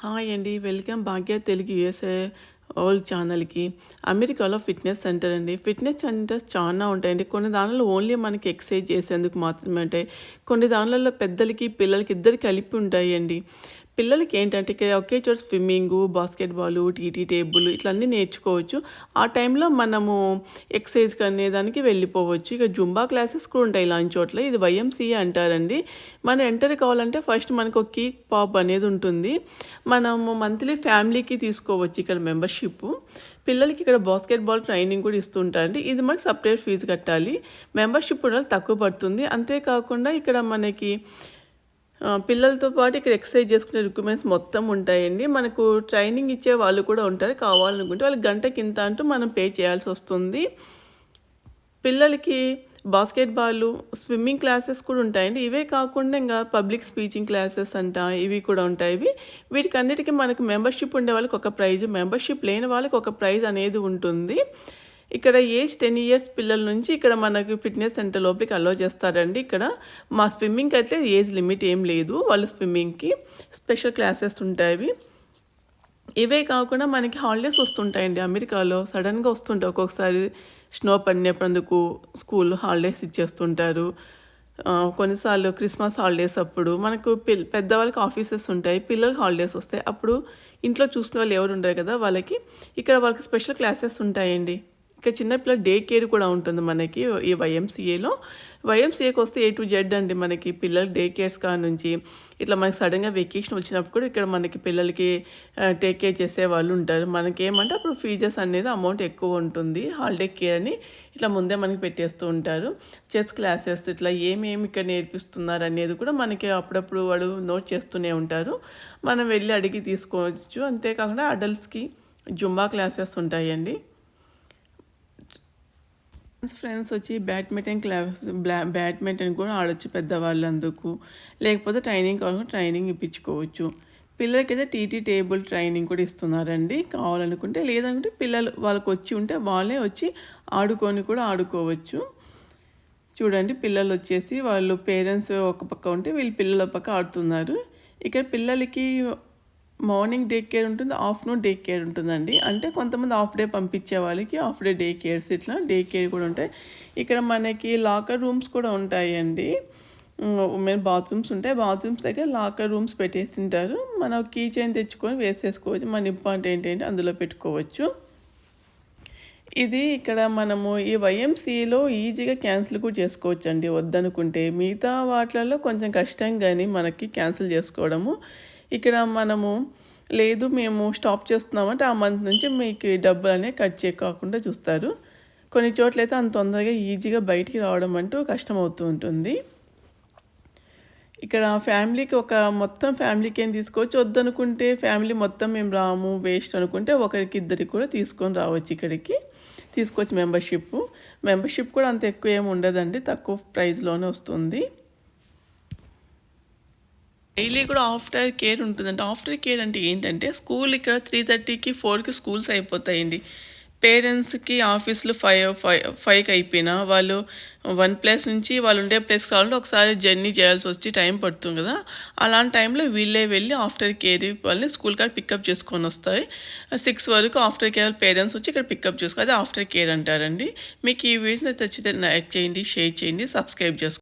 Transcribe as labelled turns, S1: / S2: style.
S1: Hi అండి. Welcome Bhagya Telugu USA old ఛానల్కి. అమెరికాలో ఫిట్నెస్ సెంటర్ అండి. ఫిట్నెస్ సెంటర్స్ చాలా ఉంటాయండి. కొన్ని దానిలో ఓన్లీ మనకి ఎక్సర్సైజ్ చేసేందుకు మాత్రమే ఉంటాయి. కొన్ని దానిలలో పెద్దలకి పిల్లలకి ఇద్దరికి కలిపి ఉంటాయండి. పిల్లలకి ఏంటంటే ఇక్కడ ఒకే చోట స్విమ్మింగ్ బాస్కెట్బాల్ టీటీ టేబుల్ ఇట్లా అన్నీ నేర్చుకోవచ్చు. ఆ టైంలో మనము ఎక్సర్సైజ్ అనేదానికి వెళ్ళిపోవచ్చు. ఇక జుంబా క్లాసెస్ కూడా ఉంటాయి ఇలాంటి చోట్ల. ఇది వైఎంసీఏ అంటారండి. మనం ఎంటర్ కావాలంటే ఫస్ట్ మనకు ఒక కీక్ పాప్ అనేది ఉంటుంది. మనము మంత్లీ ఫ్యామిలీకి తీసుకోవచ్చు ఇక్కడ మెంబర్షిప్. పిల్లలకి ఇక్కడ బాస్కెట్బాల్ ట్రైనింగ్ కూడా ఇస్తుంటారండి. ఇది మనకి సపరేట్ ఫీజు కట్టాలి. మెంబర్షిప్ కూడా తక్కువ పడుతుంది. అంతేకాకుండా ఇక్కడ మనకి పిల్లలతో పాటు ఇక్కడ ఎక్సర్సైజ్ చేసుకునే రిక్వైర్మెంట్స్ మొత్తం ఉంటాయండి. మనకు ట్రైనింగ్ ఇచ్చే వాళ్ళు కూడా ఉంటారు. కావాలనుకుంటే వాళ్ళు గంటకి ఇంత అంటూ మనం పే చేయాల్సి వస్తుంది. పిల్లలకి బాస్కెట్బాల్ స్విమ్మింగ్ క్లాసెస్ కూడా ఉంటాయండి. ఇవే కాకుండా ఇంకా పబ్లిక్ స్పీచింగ్ క్లాసెస్ అంట ఇవి కూడా ఉంటాయి. ఇవి వీటికి అన్నిటికీ మనకు మెంబర్షిప్ ఉండే వాళ్ళకి ఒక ప్రైజ్ మెంబర్షిప్ లేని వాళ్ళకి ఒక ప్రైజ్ అనేది ఉంటుంది. ఇక్కడ ఏజ్ టెన్ ఇయర్స్ పిల్లల నుంచి ఇక్కడ మనకు ఫిట్నెస్ సెంటర్ లోపలికి అలో చేస్తారండి. ఇక్కడ మా స్విమ్మింగ్కి అయితే ఏజ్ లిమిట్ ఏం లేదు. వాళ్ళ స్విమ్మింగ్కి స్పెషల్ క్లాసెస్ ఉంటాయి. ఇవే కాకుండా మనకి హాలిడేస్ వస్తుంటాయండి. అమెరికాలో సడన్గా వస్తుంటాయి ఒక్కొక్కసారి స్నో పడినప్పుడు స్కూల్ హాలిడేస్ ఇచ్చేస్తుంటారు. కొన్నిసార్లు క్రిస్మస్ హాలిడేస్ అప్పుడు మనకు పిల్ పెద్దవాళ్ళకి ఆఫీసెస్ ఉంటాయి. పిల్లలకి హాలిడేస్ వస్తాయి. అప్పుడు ఇంట్లో చూసిన వాళ్ళు ఎవరు ఉండరు కదా వాళ్ళకి. ఇక్కడ వాళ్ళకి స్పెషల్ క్లాసెస్ ఉంటాయండి. ఇక చిన్నపిల్లల డే కేర్ కూడా ఉంటుంది మనకి ఈ వైఎంసీఏలో వైఎంసీఏకి వస్తే ఏ టు జెడ్ అండి మనకి పిల్లల డే కేర్స్ కా నుంచి. ఇట్లా మనకి సడన్గా వెకేషన్ వచ్చినప్పుడు కూడా ఇక్కడ మనకి పిల్లలకి టేక్ కేర్ చేసే వాళ్ళు ఉంటారు. మనకి ఏమంటే అప్పుడు ఫీజెస్ అనేది అమౌంట్ ఎక్కువ ఉంటుంది. హాలిడే కేర్ అని ఇట్లా ముందే మనకి పెట్టేస్తూ ఉంటారు. చెస్ క్లాసెస్ ఇట్లా ఏమేమి ఇక్కడ నేర్పిస్తున్నారు అనేది కూడా మనకి అప్పుడప్పుడు వాడు నోట్ చేస్తూనే ఉంటారు. మనం వెళ్ళి అడిగి తీసుకోవచ్చు. అంతేకాకుండా అడల్ట్స్కి జుంబా క్లాసెస్ ఉంటాయండి. ఫ్రెండ్స్ వచ్చి బ్యాడ్మింటన్ క్లాస్ బ్యాడ్మింటన్ కూడా ఆడొచ్చు పెద్దవాళ్ళందుకు. లేకపోతే ట్రైనింగ్ కావాలంటే ట్రైనింగ్ ఇప్పించుకోవచ్చు. పిల్లలకైతే టీటీ టేబుల్ ట్రైనింగ్ కూడా ఇస్తున్నారండి. కావాలనుకుంటే లేదంటే పిల్లలు వాళ్ళకి వచ్చి ఉంటే వాళ్ళే వచ్చి ఆడుకొని కూడా ఆడుకోవచ్చు. చూడండి పిల్లలు వచ్చేసి వాళ్ళు పేరెంట్స్ ఒక పక్క ఉంటే వీళ్ళు పిల్లల పక్క ఆడుతున్నారు. ఇక్కడ పిల్లలకి మార్నింగ్ డే కేర్ ఉంటుంది ఆఫ్టర్నూన్ డే కేర్ ఉంటుందండి. అంటే కొంతమంది హాఫ్ డే పంపించే వాళ్ళకి హాఫ్ డే డే కేర్స్ ఇట్లా డే కేర్ కూడా ఉంటాయి. ఇక్కడ మనకి లాకర్ రూమ్స్ కూడా ఉంటాయండి. ఉమెన్ బాత్రూమ్స్ ఉంటాయి. బాత్రూమ్స్ దగ్గర లాకర్ రూమ్స్ పెట్టేసింటారు. మనం కీ చైన్ తెచ్చుకొని వేసేసుకోవచ్చు. మన ఇంపార్టెంట్ ఏంటంటే అందులో పెట్టుకోవచ్చు. ఇది ఇక్కడ మనము ఈ వైఎంసీలో ఈజీగా క్యాన్సిల్ కూడా చేసుకోవచ్చు అండి వద్దనుకుంటే మిగతా వాటిలలో కొంచెం కష్టం కానీ మనకి క్యాన్సిల్ చేసుకోవడము. ఇక్కడ మనము లేదు మేము స్టాప్ చేస్తున్నామంటే ఆ మంత్ నుంచి మీకు డబ్బులు అనేవి కట్ చేయకుండా చూస్తారు. కొన్ని చోట్ల అయితే అంత తొందరగా ఈజీగా బయటికి రావడం అంటూ కష్టమవుతూ ఉంటుంది. ఇక్కడ ఫ్యామిలీకి ఒక మొత్తం ఫ్యామిలీకి ఏం తీసుకోవచ్చు? వద్దనుకుంటే ఫ్యామిలీ మొత్తం మేము రాము వేస్ట్ అనుకుంటే ఒకరికి ఇద్దరికి కూడా తీసుకొని రావచ్చు ఇక్కడికి. తీసుకోవచ్చు మెంబర్షిప్ మెంబర్షిప్ కూడా అంత ఎక్కువ ఏమి ఉండదండి తక్కువ ప్రైస్లోనే వస్తుంది. డైలీ కూడా ఆఫ్టర్ కేర్ ఉంటుందంటే ఆఫ్టర్ కేర్ అంటే ఏంటంటే స్కూల్ ఇక్కడ త్రీ థర్టీకి ఫోర్కి స్కూల్స్ అయిపోతాయండి. పేరెంట్స్కి ఆఫీసులు ఫైవ్ ఫైవ్ ఫైవ్కి అయిపోయినా వాళ్ళు వన్ ప్లేస్ నుంచి వాళ్ళు ఉండే ప్లేస్ కావాలంటే ఒకసారి జర్నీ చేయాల్సి వచ్చి టైం పడుతుంది కదా. అలాంటి టైంలో వీళ్ళే వెళ్ళి ఆఫ్టర్ కేర్ వాళ్ళని స్కూల్ కాడ పికప్ చేసుకొని వస్తాయి. సిక్స్ వరకు ఆఫ్టర్ కేర్ పేరెంట్స్ వచ్చి ఇక్కడ పికప్ చేసుకో అది ఆఫ్టర్ కేర్ అంటారండి. మీకు ఈ వీడియోని తెచ్చితే లైక్ చేయండి షేర్ చేయండి సబ్స్క్రైబ్ చేసుకోండి